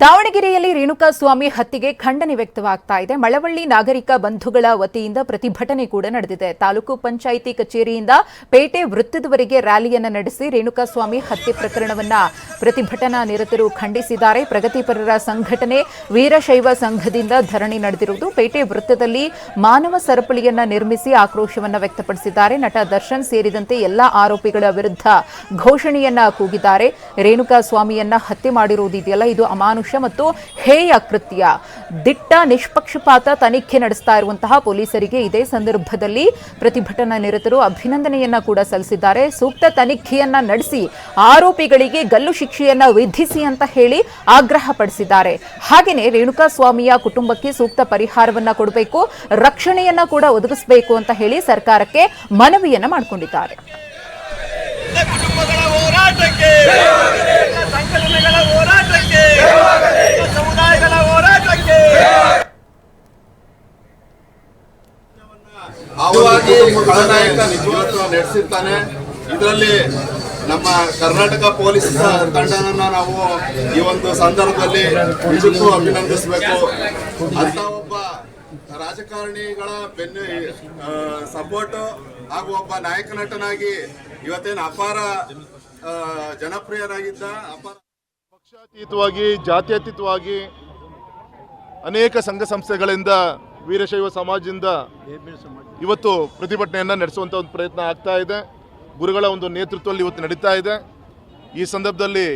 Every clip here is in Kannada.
ದಾವಣಗೆರೆಯಲ್ಲಿ ರೇಣುಕಾಸ್ವಾಮಿ ಹತ್ಯೆಗೆ ಖಂಡನೆ ವ್ಯಕ್ತವಾಗ್ತಾ ಇದೆ. ಮಳವಳ್ಳಿ ನಾಗರಿಕ ಬಂಧುಗಳ ವತಿಯಿಂದ ಪ್ರತಿಭಟನೆ ಕೂಡ ನಡೆದಿದೆ. ತಾಲೂಕು ಪಂಚಾಯಿತಿ ಕಚೇರಿಯಿಂದ ಪೇಟೆ ವೃತ್ತದವರೆಗೆ ರ್ಯಾಲಿಯನ್ನು ನಡೆಸಿ ರೇಣುಕಾ ಸ್ವಾಮಿ ಹತ್ಯೆ ಪ್ರಕರಣವನ್ನ ಪ್ರತಿಭಟನಾ ನಿರತರು ಖಂಡಿಸಿದ್ದಾರೆ. ಪ್ರಗತಿಪರರ ಸಂಘಟನೆ ವೀರಶೈವ ಸಂಘದಿಂದ ಧರಣಿ ನಡೆದಿರುವುದು. ಪೇಟೆ ವೃತ್ತದಲ್ಲಿ ಮಾನವ ಸರಪಳಿಯನ್ನ ನಿರ್ಮಿಸಿ ಆಕ್ರೋಶವನ್ನ ವ್ಯಕ್ತಪಡಿಸಿದ್ದಾರೆ. ನಟ ದರ್ಶನ್ ಸೇರಿದಂತೆ ಎಲ್ಲಾ ಆರೋಪಿಗಳ ವಿರುದ್ಧ ಘೋಷಣೆಯನ್ನ ಕೂಗಿದ್ದಾರೆ. ರೇಣುಕಾ ಸ್ವಾಮಿಯನ್ನ ಹತ್ಯೆ ಮಾಡಿರುವುದಿದೆಯಲ್ಲ ಇದು ಅಮಾನುಷ ಮತ್ತು ಹೇಯ ಕೃತ್ಯ. ದಿಟ್ಟ ನಿಷ್ಪಕ್ಷಪಾತ ತನಿಖೆ ನಡೆಸ್ತಾ ಇರುವಂತಹ ಪೊಲೀಸರಿಗೆ ಇದೇ ಸಂದರ್ಭದಲ್ಲಿ ಪ್ರತಿಭಟನಾ ನಿರತರು ಅಭಿನಂದನೆಯನ್ನ ಕೂಡ ಸಲ್ಲಿಸಿದ್ದಾರೆ. ಸೂಕ್ತ ತನಿಖೆಯನ್ನ ನಡೆಸಿ, ಆರೋಪಿಗಳಿಗೆ ಗಲ್ಲು ಶಿಕ್ಷೆಯನ್ನ ವಿಧಿಸಿ ಅಂತ ಹೇಳಿ ಆಗ್ರಹ ಪಡಿಸಿದ್ದಾರೆ. ಹಾಗೆಯೇ ರೇಣುಕಾಸ್ವಾಮಿಯ ಕುಟುಂಬಕ್ಕೆ ಸೂಕ್ತ ಪರಿಹಾರವನ್ನ ಕೊಡಬೇಕು, ರಕ್ಷಣೆಯನ್ನ ಕೂಡ ಒದಗಿಸಬೇಕು ಅಂತ ಹೇಳಿ ಸರ್ಕಾರಕ್ಕೆ ಮನವಿಯನ್ನ ಮಾಡಿಕೊಂಡಿದ್ದಾರೆ. ಖಳನಾಯಕ ನಿಜವಾಗ್ಲೂ ನಡೆಸಿರ್ತಾನೆ. ಇದರಲ್ಲಿ ನಮ್ಮ ಕರ್ನಾಟಕ ಪೊಲೀಸ್ ತಂಡನನ್ನ ನಾವು ಈ ಒಂದು ಸಂದರ್ಭದಲ್ಲಿ ನಿಜಕ್ಕೂ ಅಭಿನಂದಿಸಬೇಕು. ಅಂತ ಒಬ್ಬ ರಾಜಕಾರಣಿಗಳ ಬೆನ್ನು ಸಪೋರ್ಟ್ ಹಾಗೂ ಒಬ್ಬ ನಾಯಕ ನಟನಾಗಿ ಇವತ್ತೇನು ಅಪಾರ ಜನಪ್ರಿಯರಾಗಿದ್ದ ಅಪಾರ ಪಕ್ಷಾತೀತವಾಗಿ, ಜಾತ್ಯತೀತವಾಗಿ ಅನೇಕ ಸಂಘ ಸಂಸ್ಥೆಗಳಿಂದ ವೀರಶೈವ ಸಮಾಜದಿಂದ ಇವತ್ತು ಪ್ರತಿಭಟನೆಯನ್ನು ನಡೆಸುವಂಥ ಒಂದು ಪ್ರಯತ್ನ ಆಗ್ತಾ ಇದೆ. ಗುರುಗಳ ಒಂದು ನೇತೃತ್ವದಲ್ಲಿ ಇವತ್ತು ನಡೀತಾ ಇದೆ. ಈ ಸಂದರ್ಭದಲ್ಲಿ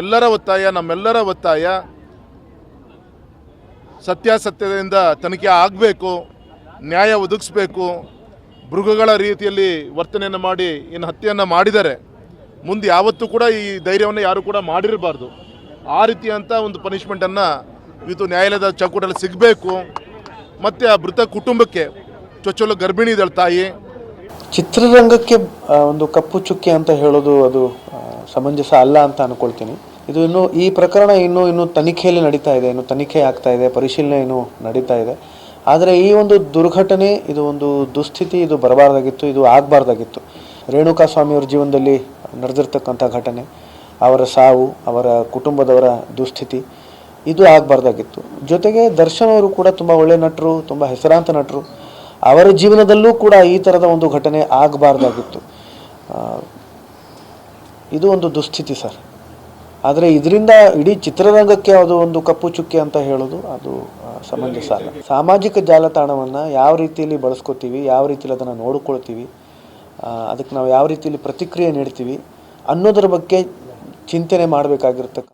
ಎಲ್ಲರ ಒತ್ತಾಯ ನಮ್ಮೆಲ್ಲರ ಒತ್ತಾಯ ಸತ್ಯಾಸತ್ಯದಿಂದ ತನಿಖೆ ಆಗಬೇಕು ನ್ಯಾಯ ಒದಗಿಸ್ಬೇಕು ಮೃಗಗಳ ರೀತಿಯಲ್ಲಿ ವರ್ತನೆಯನ್ನು ಮಾಡಿ ಏನು ಹತ್ಯೆಯನ್ನು ಮಾಡಿದ್ದಾರೆ ಮುಂದೆ ಯಾವತ್ತೂ ಕೂಡ ಈ ಧೈರ್ಯವನ್ನು ಯಾರು ಕೂಡ ಮಾಡಿರಬಾರ್ದು. ಆ ರೀತಿಯಂಥ ಒಂದು ಪನಿಷ್ಮೆಂಟನ್ನು ಇವತ್ತು ನ್ಯಾಯಾಲಯದ ಚೌಕಟ್ಟಲ್ಲಿ ಸಿಗಬೇಕು. ಮತ್ತು ಆ ಮೃತ ಕುಟುಂಬಕ್ಕೆ ಚೊಚ್ಚಲು ಗರ್ಭಿಣಿ ಇದ್ದಾಳೆ ತಾಯಿ. ಚಿತ್ರರಂಗಕ್ಕೆ ಒಂದು ಕಪ್ಪು ಚುಕ್ಕೆ ಅಂತ ಹೇಳೋದು ಅದು ಸಮಂಜಸ ಅಲ್ಲ ಅಂತ ಅನ್ಕೊಳ್ತೀನಿ. ಇದು ಇನ್ನು ಈ ಪ್ರಕರಣ ಇನ್ನು ಇನ್ನು ತನಿಖೆಯಲ್ಲಿ ನಡೀತಾ ಇದೆ, ಇನ್ನು ತನಿಖೆ ಆಗ್ತಾ ಇದೆ, ಪರಿಶೀಲನೆ ಇನ್ನು ನಡೀತಾ ಇದೆ. ಆದರೆ ಈ ಒಂದು ದುರ್ಘಟನೆ, ಇದು ಒಂದು ದುಸ್ಥಿತಿ, ಇದು ಬರಬಾರ್ದಾಗಿತ್ತು, ಇದು ಆಗಬಾರ್ದಾಗಿತ್ತು. ರೇಣುಕಾ ಸ್ವಾಮಿಯವ್ರ ಜೀವನದಲ್ಲಿ ನಡೆದಿರ್ತಕ್ಕಂಥ ಘಟನೆ, ಅವರ ಸಾವು, ಅವರ ಕುಟುಂಬದವರ ದುಸ್ಥಿತಿ ಇದು ಆಗಬಾರ್ದಾಗಿತ್ತು. ಜೊತೆಗೆ ದರ್ಶನ್ ಅವರು ಕೂಡ ತುಂಬ ಒಳ್ಳೆ ನಟರು, ತುಂಬ ಹೆಸರಾಂತ ನಟರು. ಅವರ ಜೀವನದಲ್ಲೂ ಕೂಡ ಈ ಥರದ ಒಂದು ಘಟನೆ ಆಗಬಾರ್ದಾಗಿತ್ತು. ಇದು ಒಂದು ದುಸ್ಥಿತಿ ಸರ್. ಆದರೆ ಇದರಿಂದ ಇಡೀ ಚಿತ್ರರಂಗಕ್ಕೆ ಅದು ಒಂದು ಕಪ್ಪು ಚುಕ್ಕೆ ಅಂತ ಹೇಳೋದು ಅದು ಸಮಂಜಸ ಅಲ್ಲ. ಸಾಮಾಜಿಕ ಜಾಲತಾಣವನ್ನು ಯಾವ ರೀತಿಯಲ್ಲಿ ಬಳಸ್ಕೋತೀವಿ, ಯಾವ ರೀತಿಯಲ್ಲಿ ಅದನ್ನು ನೋಡಿಕೊಳ್ತೀವಿ ಅದಕ್ಕೆ ನಾವು ಯಾವ ರೀತಿಯಲ್ಲಿ ಪ್ರತಿಕ್ರಿಯೆ ನೀಡ್ತೀವಿ ಅನ್ನೋದ್ರ ಬಗ್ಗೆ ಚಿಂತನೆ ಮಾಡಬೇಕಾಗಿರ್ತಕ್ಕ